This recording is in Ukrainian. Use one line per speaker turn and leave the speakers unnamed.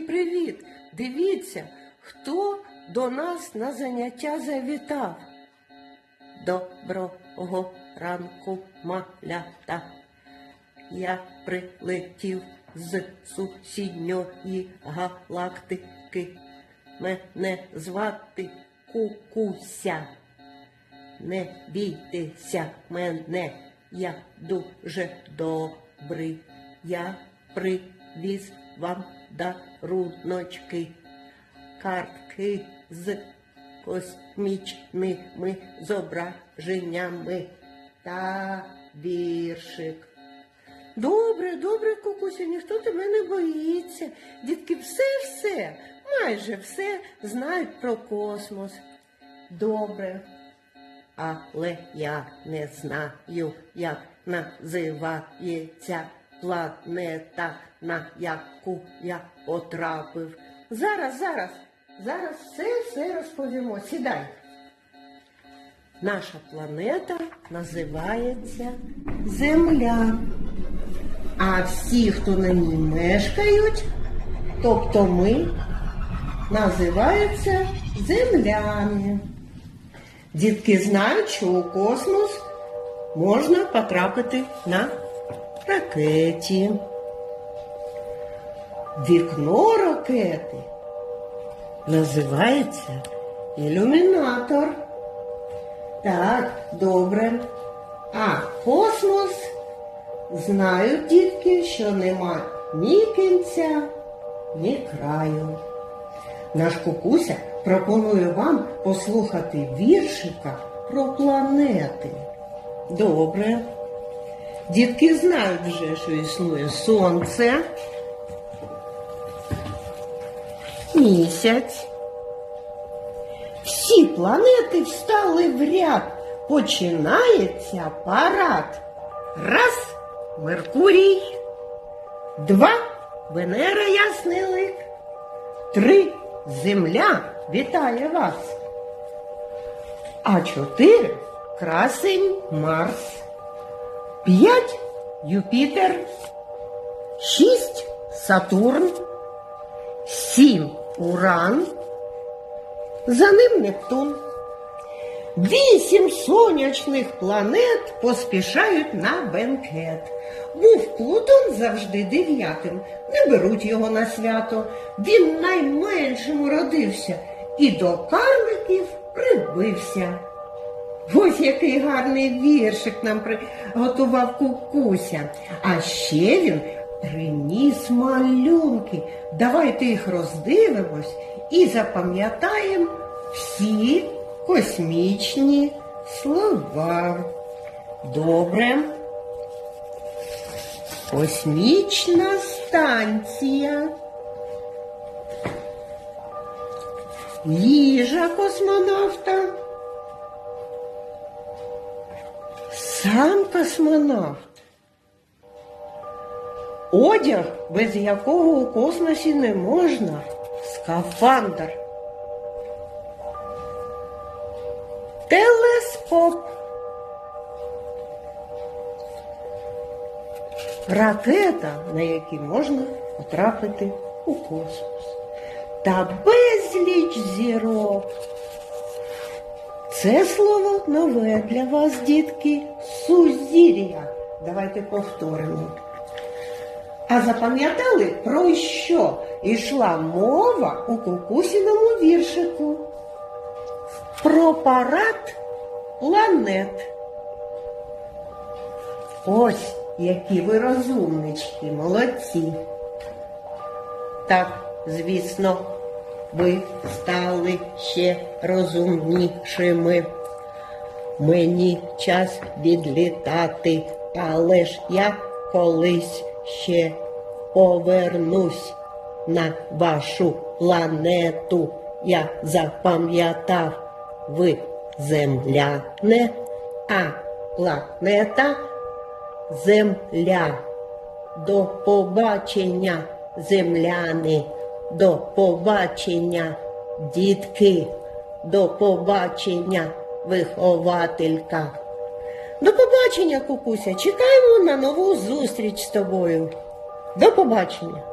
привіт! Дивіться, хто до нас на заняття завітав. Доброго ранку, малята. Я прилетів з сусідньої галактики. Мене звати Кукуся. Не бійтеся мене, я дуже добрий. Я привіз вам даруночки, картки з космічними зображеннями та віршик. Добре, добре, кукуся, ніхто тебе не боїться. Дітки, все-все, майже все знають про космос. Добре. Але я не знаю, як називається планета, на яку я потрапив. Зараз, зараз, зараз все все розповімо. Сідай. Наша планета називається Земля. А всі, хто на ній мешкають, тобто ми, називаються землями. Дітки знають, що у космос можна потрапити на ракеті. Вікно ракети називається ілюмінатор. Так, добре. А космос знають дітки, що нема ні кінця, ні краю. Наш кукуся пропонує вам послухати віршика про планети. Добре. Дітки знають вже, що існує сонце, місяць. Всі планети встали в ряд. Починається парад. Раз Меркурій, два Венера ясний лик, три Земля вітає вас. А чотири красень Марс, п'ять Юпітер, шість Сатурн, сім Уран, за ним Нептун. Вісім сонячних планет поспішають на бенкет. Був Плутон завжди дев'ятим, не беруть його на свято. Він найменшим уродився і до карликів прибився. Ось який гарний віршик нам приготував кукуся. А ще він приніс малюнки. Давайте їх роздивимось і запам'ятаємо всі космічні слова. Добре. Космічна станція. Їжа космонавта. Сам космонавт. Одяг, без якого у космосі не можна. Скафандр. Телескоп. Ракета, на якій можна потрапити у космос. Та безліч зірок. Це слово нове для вас, дітки, сузір'я. Давайте повторимо. А запам'ятали, про що йшла мова у кукусіному віршику? Про парад планет. Ось які ви розумнички, молодці. Так, звісно, ви стали ще розумнішими. Мені час відлітати, але ж я колись ще повернусь на вашу планету. Я запам'ятав, ви земляне, а планета земля. До побачення, земляни, до побачення, дітки, до побачення, вихователька. До побачення, кукуся. Чекаємо на нову зустріч з тобою. До побачення.